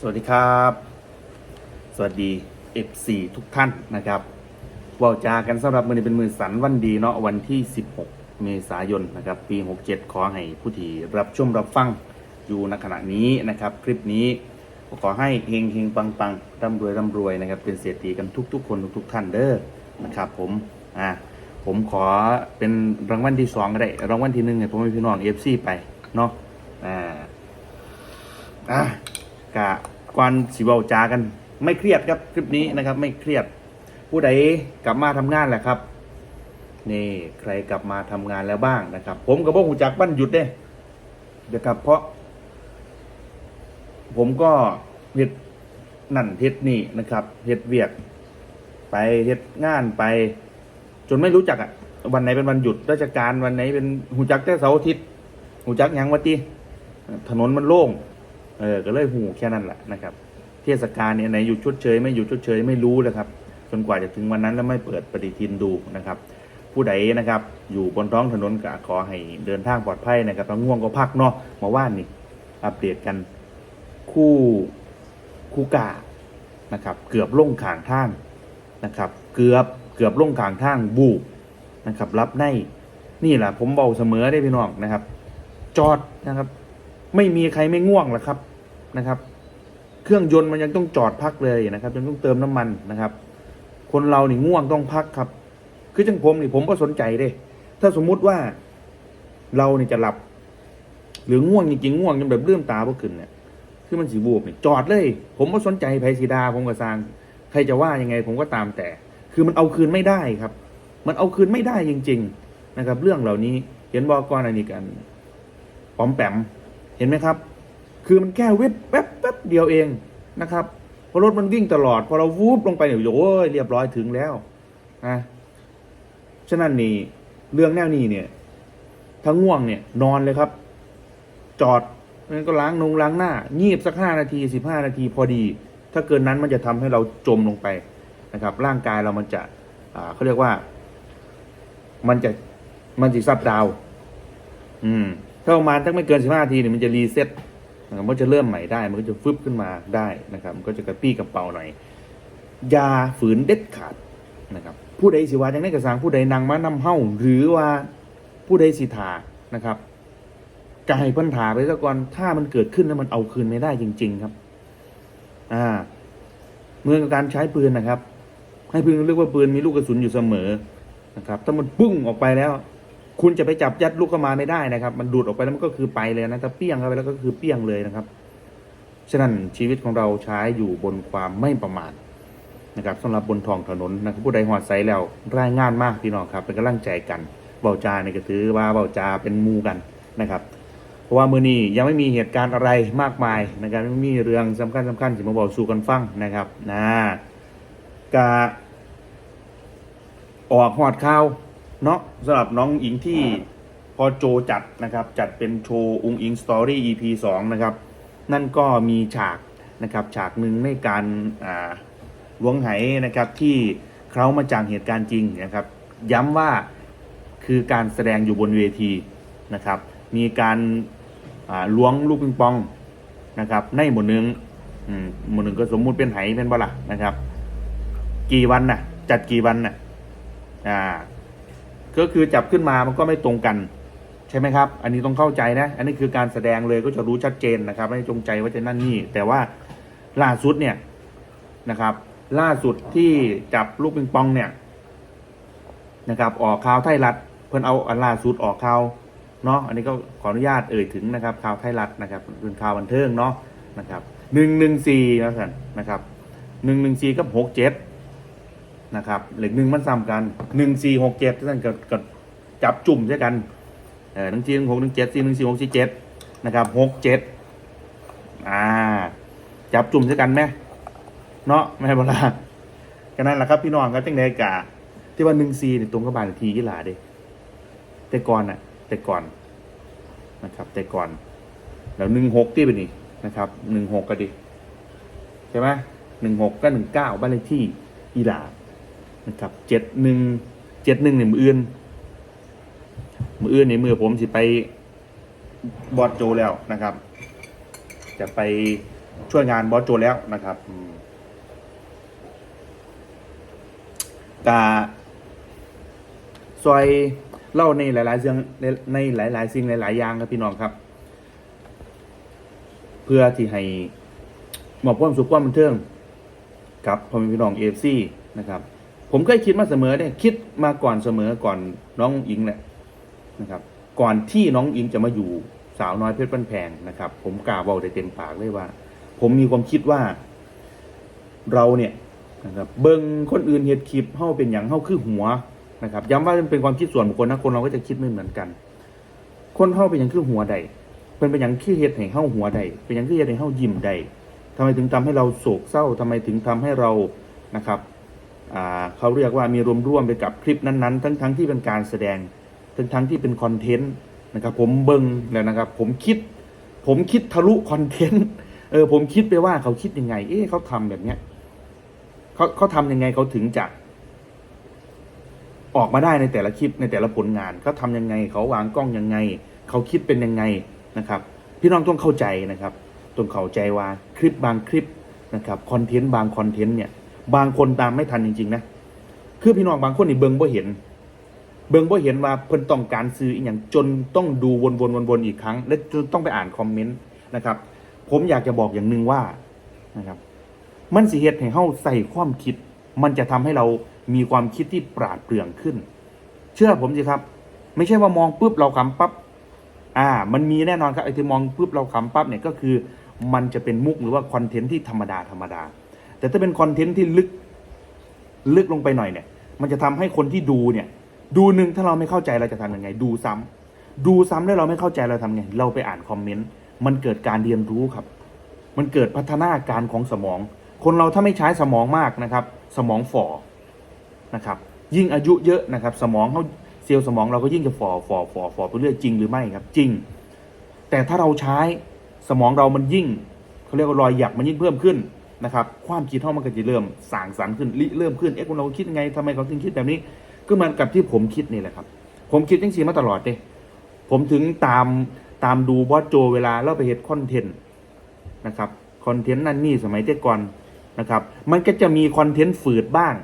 สวัสดีครับ สวัสดี F4 ทุกท่านนะครับว่าจากันสำหรับมือนี้เป็นมือสันวันดีเนาะวันที่ 16 เมษายนนะครับ ปี 67 ขอให้ผู้ที่รับชมรับฟังอยู่ในขณะนี้นะครับ คลิปนี้ก็ขอให้เฮงเฮงปังปังร่ำรวยร่ำรวยนะครับ เป็นเศรษฐีกันทุก ๆ คนทุกๆท่านเด้อนะครับผมอ่าผมขอเป็นรางวัลที่สองก็ได้รางวัลที่หนึ่งเนี่ยผมให้พี่น้อง FC ไปเนาะอ่าอะ กะก่อนสิเว้าจากัน ไม่เครียดครับคลิปนี้นะครับ ไม่เครียด ผู้ใดกลับมาทำงานแหละครับนี่ใครกลับมาทำงานแล้วบ้างนะครับ ผมกับพวกหูจักบ้านหยุดเด้เดี๋ยวครับเพราะ ผมก็เฮ็ดนั่นเฮ็ดนี่นะครับเฮ็ดเวียก ไปเฮ็ดงานไป จนไม่รู้จักอะวันไหนเป็นวันหยุดราชการวันไหนเป็นหูจักแต่เสาร์อาทิตย์หูจักยังวะตีถนนมันโล่ง เออก็เลยหูแค่นั้นแหละนะครับ เทศกาลเนี่ยไหนอยู่ชดเชยไม่อยู่ชดเชยไม่รู้เลยครับ จนกว่าจะถึงวันนั้นแล้วไม่เปิดปฏิทินดูนะครับ ผู้ใดนะครับ อยู่บนท้องถนนก็ขอให้เดินทางปลอดภัยนะครับแล้วง่วงก็พักเนาะมาว่านนี่อัปเดตกันคู่คู่กานะครับ เกือบล่งขางทางนะครับ เกือบเกือบล่งขางทางบูบนะครับ รับในนี่แหละผมเบาเสมอได้พี่น้องนะครับ จอดนะครับ ไม่มีใครไม่ง่วงหรอกครับนะครับ เครื่องยนต์มันยังต้องจอดพักเลยนะครับยังต้องเติมน้ำมันนะครับ คนเรานี่ง่วงต้องพักครับ คือจังผมนี่ผมก็สนใจเด้ถ้าสมมุติว่าเราเนี่จะหลับ หรือง่วงจริงๆง่วงจนแบบเลื่อมตาพวกขึ้นเนี่ยคือมันสีบูบเนี่ยจอดเลย ผมก็สนใจไพสีดาผมก็สร้าง ใครจะว่ายังไง ผมก็ตามแต่ คือมันเอาคืนไม่ได้ครับ มันเอาคืนไม่ได้จริง ๆ นะครับ เรื่องเหล่านี้เห็นบอกก่อนอันนี้กันปอมแปม เห็นไหมครับ คือมันแค่ว็บแป๊บแป๊บเดียวเองนะครับพอรถมันวิ่งตลอด พอเราวูบลงไปเนี่ยโอ้ยเรียบร้อยถึงแล้วนะฉะนั้นนี่เรื่องแนวนี้เนี่ยถ้าง่วงเนี่ยนอนเลยครับ จอดนั้นก็ล้างนงล้างหน้า งีบสักห้านาทีสิบห้านาทีพอดี ถ้าเกินนั้นมันจะทำให้เราจมลงไปนะครับ ร่างกายเรามันจะอ่าเขาเรียกว่า มันจะมันจะซับดาว อืม ถ้าประมาณถ้าไม่เกิน 15นาทีเนี่ยมันจะรีเซ็ตนะครับมันจะเริ่มใหม่ได้ มันก็จะฟึบขึ้นมาได้นะครับ มันก็จะกระปี้กระเป๋าหน่อยยาฝืนเด็ดขาดนะครับ ผู้ใดสิว่าจังได้กระสางผู้ใดนางมานำเฮ้าหรือว่าผู้ใดสิทานะครับจะให้เพันถาไปซะก่อนถ้ามันเกิดขึ้นแล้วมันเอาคืนไม่ได้จริง ๆครับ อ่า เมื่อการใช้ปืนนะครับ ให้ปืนเรียกว่าปืนมีลูกกระสุนอยู่เสมอนะครับ ถ้ามันปุ้งออกไปแล้ว คุณจะไปจับยัดลูกเข้ามาไม่ได้นะครับ มันดูดออกไปแล้วมันก็คือไปเลยนะถ้าเปี้ยงเข้าไปแล้วก็คือเปี้ยงเลยนะครับ ฉะนั้นชีวิตของเราใช้อยู่บนความไม่ประมาทนะครับสำหรับบนท้องถนนนะครับผู้ใดหัวใสแล้วรายงานมากพี่น้องครับเป็นกำลังใจกันเบาจาเนี่ยก็ถือว่าเบาจาเป็นมูกันนะครับ เพราะว่ามือนี้ยังไม่มีเหตุการณ์อะไรมากมายนะครับไม่มีเรื่องสำคัญสำคัญที่มาบอกสู่กันฟังนะครับนะกะออกหอดข่าว เนาะสำหรับน้องอิงที่พอโจจัดนะครับ จัดเป็นโชว์อุงอิงสตอรี่ EP 2 นะครับ นั่นก็มีฉากนะครับ ฉากหนึ่งในการล้วงไหนะครับที่เขามาจากเหตุการณ์จริงนะครับ ย้ำว่าคือการแสดงอยู่บนเวทีนะครับ มีการล้วงลูกปิงปองนะครับ ในหมวดหนึ่งหมวดหนึ่งก็สมมุติเป็นไหเป็นบ่ล่ะนะครับ กี่วันน่ะ จัดกี่วันน่ะอ่า ก็คือจับขึ้นมามันก็ไม่ตรงกัน ใช่ไหมครับ อันนี้ต้องเข้าใจนะ อันนี้คือการแสดงเลยก็จะรู้ชัดเจนนะครับ ไม่จงใจว่าจะนั่นนี่ แต่ว่าล่าสุดเนี่ยนะครับ ล่าสุดที่จับลูกปิงปองเนี่ยนะครับ ออกข่าวไทยรัฐเพิ่นเอาอันล่าสุดออกข่าวเนาะอันนี้ก็ขออนุญาตเอ่ยถึงนะครับข่าวไทยรัฐนะครับเป็นข่าวบันเทิงเนาะนะครับหนึ่งหนึ่งสี่แล้วกันนะครับหนึ่งหนึ่งสี่กับหกเจ็ด นะครับเหล็กหนึ่งมันซ้ำกันหนึ่งสี่หกเจ็ดท่านก็ก็จับจุ่มใช่กันเออหนึ่งสี่หนึ่งหกหนึ่งเจ็ดสี่หนึ่งสี่หกสี่เจ็ดนะครับหกเจ็ดอ่าจับจุ่มใช่กันไหมเนาะไม่เป็นไรก็นั่นแหละครับพี่น้องครับจังไดกะที่ว่าหนึ่งสี่เนี่ยตรงกับบานทีกีฬาเด้แต่ก่อนน่ะแต่ก่อนนะครับ แต่ก่อน แล้วหนึ่งหกที่เป็นนี่นะครับหนึ่งหกก็ดีใช่ไหมหนึ่งหกก็หนึ่งเก้าบ้านเลขที่อีหลา นะครับเจ็ดหนึ่งเจ็ดหนึ่งเนี่ยมืออื่นมืออื่นในมือผมสิไปบอดโจแล้วนะครับ จะไปช่วยงานบอสโจแล้วนะครับกาซอยเล่าในหลายๆเรื่องในในหลาย ๆ สิ่งหลาย ๆ อย่างครับพี่น้องครับ เพื่อที่ให้หมอบความสุขความบันเทิงกับพ่อแม่พี่น้องเอฟซีนะครับ ผมเคยคิดมาเสมอเนี่ยคิดมาก่อนเสมอก่อนน้องอิงแหละนะครับ ก่อนที่น้องอิงจะมาอยู่สาวน้อยเพชรบ้านแพงนะครับ ผมกล่าวเบาได้เต็มปากเลยว่า ผมมีความคิดว่า เราเนี่ยนะครับเบิ้งคนอื่นเฮ็ดคลิปเฮาเป็นอย่างเฮาคือหัวนะครับ ย้ำว่าเป็นความคิดส่วนบุคคลนะคนเราก็จะคิดไม่เหมือนกัน คนเฮาเป็นอย่างคือหัวใดเป็นเป็นอย่างคือเฮ็ดให้เฮาหัวใดเป็นอย่างคือเฮ็ดให้เฮายิ้มใดทำไมถึงทำให้เราโศกเศร้าทำไมถึงทำให้เรานะครับ เขาเรียกว่ามีรวมร่วมไปกับคลิปนั้นๆ ทั้งทั้งที่เป็นการแสดง ทั้งทั้งที่เป็นคอนเทนต์นะครับผมเบิ่งแล้วนะครับ ผมคิด ผมคิดทะลุคอนเทนต์เออผมคิดไปว่าเขาคิดยังไง เอ๊ะเขาทำแบบเนี้ยเขาเขาทำยังไงเขาถึงจะออกมาได้ในแต่ละคลิปในแต่ละผลงานเขาทำยังไง เขาวางกล้องยังไง เขาคิดเป็นยังไงนะครับ พี่น้องต้องเข้าใจนะครับต้องเข้าใจว่าคลิปบางคลิปนะครับคอนเทนต์บางคอนเทนต์เนี่ย บางคนตามไม่ทันจริง ๆ นะคือพี่น้องบางคนนี่เบิงบ่เห็น เบิงบ่เห็นว่าเพิ่นต้องการซื้ออีกอย่างจนต้องดูวนๆๆๆอีกครั้ง และจนต้องไปอ่านคอมเมนต์นะครับ ผมอยากจะบอกอย่างหนึ่งว่านะครับ มันสิเฮ็ดให้เฮาใส่ความคิด มันจะทำให้เรามีความคิดที่ปราดเปรื่องขึ้น เชื่อผมสิครับ ไม่ใช่ว่ามองปุ๊บเราขำปั๊บอ่า มันมีแน่นอนครับไอ้ที่มองปุ๊บเราขำปั๊บเนี่ยก็คือ มันจะเป็นมุกหรือว่าคอนเทนต์ที่ธรรมดาธรรมดา แต่ถ้าเป็นคอนเทนต์ที่ลึกลึกลงไปหน่อยเนี่ย มันจะทำให้คนที่ดูเนี่ย ดูหนึ่งถ้าเราไม่เข้าใจเราจะทำยังไง ดูซ้ำดูซ้ำแล้วเราไม่เข้าใจเราทำไงเราไปอ่านคอมเมนต์มันเกิดการเรียนรู้ครับ มันเกิดพัฒนาการของสมอง คนเราถ้าไม่ใช้สมองมากนะครับ สมองฝ่อนะครับ ยิ่งอายุเยอะนะครับ สมองเขาเซลล์สมองเราก็ยิ่งจะฝ่อฝ่อฝ่อฝ่อไปเรื่อยจริงหรือไม่ครับ จริง แต่ถ้าเราใช้สมองเรามันยิ่งเขาเรียกว่ารอยหยักมันยิ่งเพิ่มขึ้น นะครับความคิดเท่ามันก็จะเริ่มสางสรรค์ขึ้นริเริ่มขึ้นเอ๊ะคนเราคิดไงทำไมเขาถึงคิดแบบนี้ก็เหมือนกับที่ผมคิดนี่แหละครับ ผมคิดจังสีมาตลอดเลยผมถึงตามตามดูบอสโจเวลาเราไปเห็นคอนเทนต์นะครับคอนเทนต์นั่นนี่สมัยแต่ก่อนนะครับ มันก็จะมีคอนเทนต์ฝืดบ้าง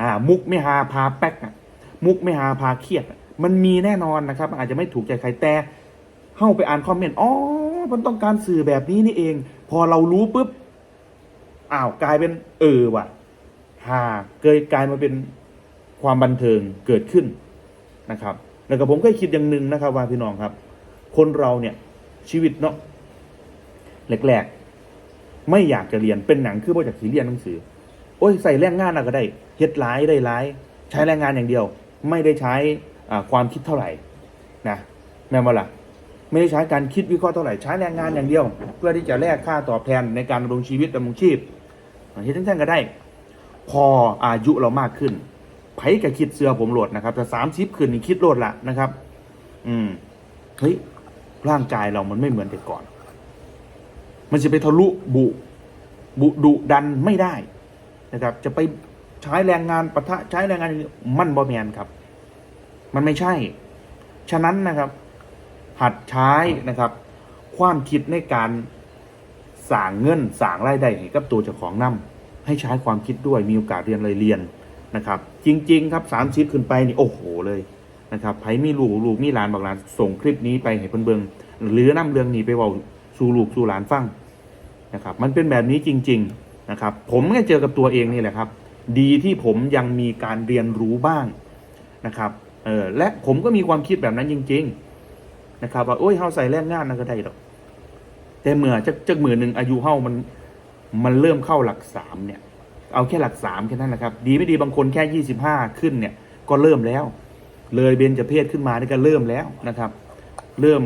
อ่ามุกไม่ฮาพาแป๊กอะมุกไม่ฮาพาเครียดอะมันมีแน่นอนนะครับ อาจจะไม่ถูกใจใครแต่เข้าไปอ่านคอมเมนต์อ๋อมันต้องการสื่อแบบนี้นี่เอง พอเรารู้ปุ๊บ อ้าวกลายเป็นเออว่ะฮาเกยกลายมาเป็นความบันเทิงเกิดขึ้นนะครับ แล้วก็ผมเคยคิดอย่างหนึ่งนะครับ ว่าพี่น้องครับ คนเราเนี่ยชีวิตเนาะแรกๆ ไม่อยากจะเรียนเป็นหนังคือบ่จากสีเรียนหนังสือ โอ้ยใส่แรงงานอะก็ได้เฮ็ดร้ายได้ร้าย ใช้แรงงานอย่างเดียว ไม่ได้ใช้ความคิดเท่าไหร่นะแม่นบ่ล่ะไม่ได้ใช้การคิดวิเคราะห์เท่าไหร่ใช้แรงงานอย่างเดียว เพื่อที่จะแลกค่าตอบแทนในการดำรงชีวิตดำรงชีพ เฮ็ดทั้งๆก็ได้ พออายุเรามากขึ้นไผก็คิดเสื้อผมโหลดนะครับแต่สามสิบขึ้นนี่คิดโหลดละนะครับ อืมเฮ้ยร่างกายเรามันไม่เหมือนแต่ก่อน มันจะไปทะลุบุ บุดุดันไม่ได้นะครับ จะไปใช้แรงงานปะทะใช้แรงงานอย่างนี้มันบอแมนครับ มันไม่ใช่ ฉะนั้นนะครับ หัดใช้นะครับ ความคิดในการ สั่างเงินสั่างรายได้ให้กับตัวเจ้าของนํให้ใช้ความคิดด้วยมีโอกาสเรียนเลยเรียนนะครับ จริง ๆ ครับสามชิปขึ้นไปนี่โอ้โหเลยนะครับไผมีลูกลูกมีหลานบอกหลานส่งคลิปนี้ไปให้เพิ่นเบิงหรือนํเรื่องนี้ไปเว้าสู่ลูกสู่หลานฟังนะครับ มันเป็นแบบนี้จริง ๆนะครับ ผมก็เจอกับตัวเองนี่แหละครับ ดีที่ผมยังมีการเรียนรู้บ้างนะครับเออและผมก็มีความคิดแบบนั้นจริง ๆ นะครับว่าโอ้ยเฮาใส่แรงงานนั่นก็ได้ดอก แต่เมื่อจักจักมือหนึ่งอายุเฮามันมันเริ่มเข้าหลักสามเนี่ย เอาแค่หลักสามแค่นั้นแหละครับ ดีไม่ดีบางคนแค่ยี่สิบห้าขึ้นเนี่ย ก็เริ่มแล้ว เลยเบนจะเพศขึ้นมานี่ก็เริ่มแล้วนะครับ เริ่ม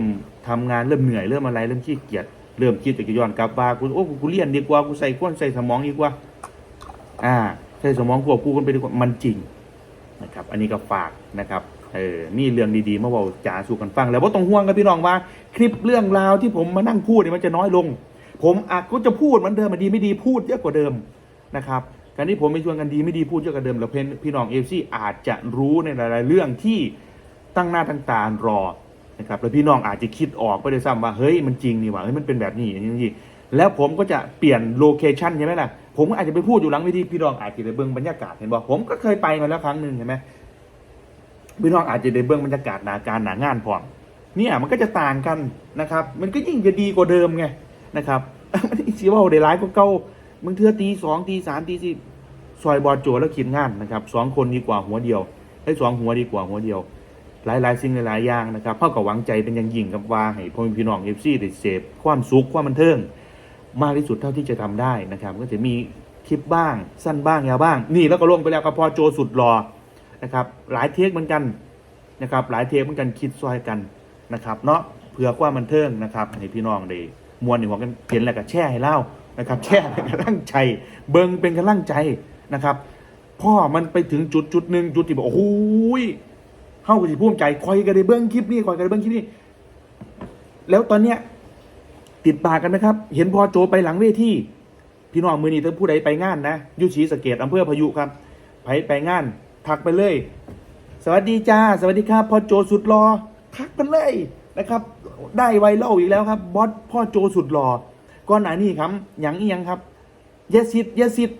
ทำงานเริ่มเหนื่อยเริ่มอะไรเริ่มขี้เกียจเริ่มคิดจะย้อนกลับว่ากูโอ้กูเรียนดีกว่ากูใส่ก้นใส่สมองดีกว่า อ่า ใส่สมองควบคู่กันไปดีกว่ามันจริงนะครับ อันนี้ก็ฝากนะครับ เออนี่เรื่องดีๆมาบอกจ่าสู่กันฟัง แล้วว่าต้องห่วงกับพี่น้องว่า คลิปเรื่องราวที่ผมมานั่งพูดเนี่ยมันจะน้อยลง ผมอาจก็จะพูดเหมือนเดิมมันดีไม่ดีพูดเยอะกว่าเดิมนะครับการที่ผมไปชวนกันดีไม่ดีพูดเยอะกว่าเดิมแล้วเพนพี่น้องเอฟซีอาจจะรู้ในหลาย ๆ เรื่องที่ตั้งหน้าตั้งตารอนะครับแล้วพี่น้องอาจจะคิดออกไปเลยซ้ำว่าเฮ้ยมันจริงนี่หว่าเฮ้ยมันเป็นแบบนี้อย่างนี้อย่างนี้แล้วผมก็จะเปลี่ยนโลเคชันใช่ไหมล่ะผมก็อาจจะไปพูดอยู่หลังเวทีพี่น้องอาจจะได้เบิ่งบรรยากาศเห็นบอกผมก็เคยไปมาแล้วครั้งหนึ่งเห็นไหม พี่น้องอาจจะได้เบิ่งบรรยากาศหนาการหนางานพร้อมเนี่ยมันก็จะต่างกันนะครับ มันก็ยิ่งจะดีกว่าเดิมไงนะครับมันชีว่าได้ร้ายกว่าเก่ามึงเทือตีสองตีสามตีสี่ซอยบอลโจแล้วคิดงานนะครับสองคนดีกว่าหัวเดียวให้สองหัวดีกว่าหัวเดียว หลายๆสิ่งหลายๆอย่างนะครับเท่ากับหวังใจเป็นอย่างยิ่งกับว่าให้พ่อแม่พี่น้องเอฟซีได้เสพความสุขความบันเทิงมากที่สุดเท่าที่จะทำได้นะครับ ก็จะมีคลิปบ้างสั้นบ้างยาวบ้าง นี่แล้วก็ลงไปแล้วกับพอโจสุดรอ นะครับ หลายเทคเหมือนกันนะครับ หลายเทคเหมือนกันคิดซอยกันนะครับ เนาะเผื่อความันเทิงนะครับให้พี่น้องได้มวนในหัวกันเห็นแล้วก็แช่ให้เล่านะครับ แช่เป็นกำลังใจ เบิงเป็นกำลังใจนะครับพ่อมันไปถึงจุดจุดหนึ่งจุดที่บอกโอ้โหยเข้ากับสิภูมใจคอยกันได้เบิ้งคลิปนี้คอยกันได้เบิ้งคลิปนี้ แล้วตอนเนี้ยติดปากกันนะครับ เห็นพอโจไปหลังเวทีพี่น้องมือนี้ถ้าผู้ใดไปงานนะยุชีสเกตอำเภอพายุครับไปไปงาน ทักไปเลย สวัสดีจ้า สวัสดีครับพ่อโจสุดรอทักไปเลยนะครับ ได้ไวรัลอีกแล้วครับบอสพ่อโจสุดรอก่อนหนานี้ครับหยังอียังครับยาสิทธ์ยาสิทธ์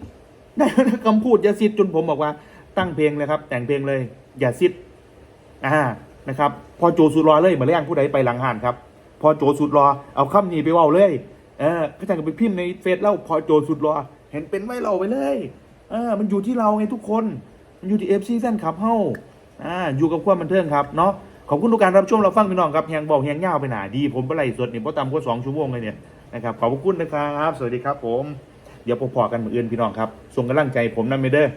ได้คำพูดยาสิทธ์จนผมบอกว่า ตั้งเพลงเลยครับ แต่งเพลงเลย อย่าสิทธ์อ่านะครับพ่อโจสุดรอเลยมาเรียงผู้ใดไปหลังหานครับ พอโจสุดรอเอาคำนี้ไปว่าเลยเออก็จะไปพิมพ์ในเฟซเล่าพอโจสุดรอเห็นเป็นไว้เราไปเลย เออ มันอยู่ที่เราไงทุกคน ยู่ที่เอฟซีแซนขับเฮ้าอ่าอยู่กับความบันเทิงครับเนาะขอบคุณทุกการรับชมเราฟังพี่น้องครับแหงบอกแหงยาวไปหนาดีผมไปไล่สดเนี่ยเพราะตามก็สองชั่วโมงเลยเนี่ยนะครับขอบคุณนะครับสวัสดีครับผมเดี๋ยวพบพอกันเหมือนอื่นพี่น้องครับส่งกำลังใจผมนั่นไม่เด้อ